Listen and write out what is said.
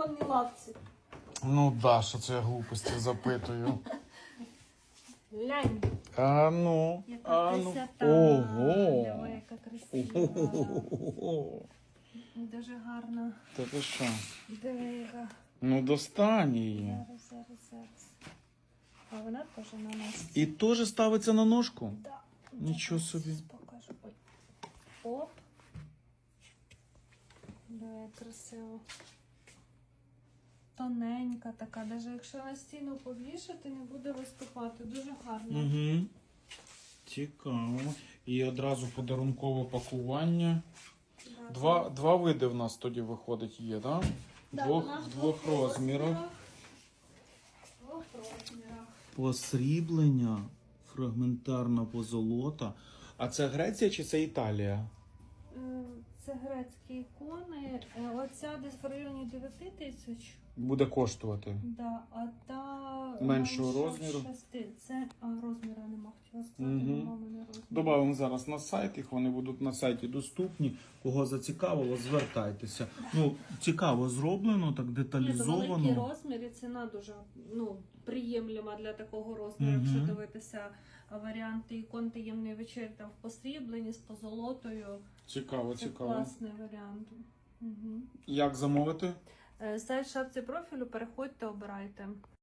іконні лавці. Ну да, що це я глупості запитую. Глянь, А ну, яка а ну. красота. Ого. Диви, яка красива. Дуже гарно. Та ти що? Диви. Ну достань її. Зараз, зараз, зараз. А вона теж на нас. І теж ставиться на ножку? Да. Нічого Зараз собі. Покажу. Ой. Оп. Як красиво. Тоненька така, навіть якщо на стіну повішати, не буде виступати. Дуже гарно. Угу. Цікаво. І одразу подарункове пакування. Да, Два, два види в нас тоді виходить є, так? Да, двох, вона в двох розмірах. Двох розмірах. Посріблення, фрагментарна позолота. А це Греція чи це Італія? Це грецькі ікони. Е, Оця десь в районі 9 тисяч. Буде коштувати. Да, а та Меншого розміру? шести. Це а, розміра нема хотіла сказати, Мгм. Добавимо зараз на сайт, їх вони будуть на сайті доступні. Кого зацікавило, звертайтеся. Ну, цікаво зроблено, так це великі деталізовано. розміри, ціна дуже ну, приємлема для такого розміру, Мгм. якщо дивитися варіанти ікон таємної вечері там в посрібленні з позолотою. Цікаво, Це цікаво. класний варіант. Угу. Як замовити? Сайт в шапці профілю, переходьте, обирайте.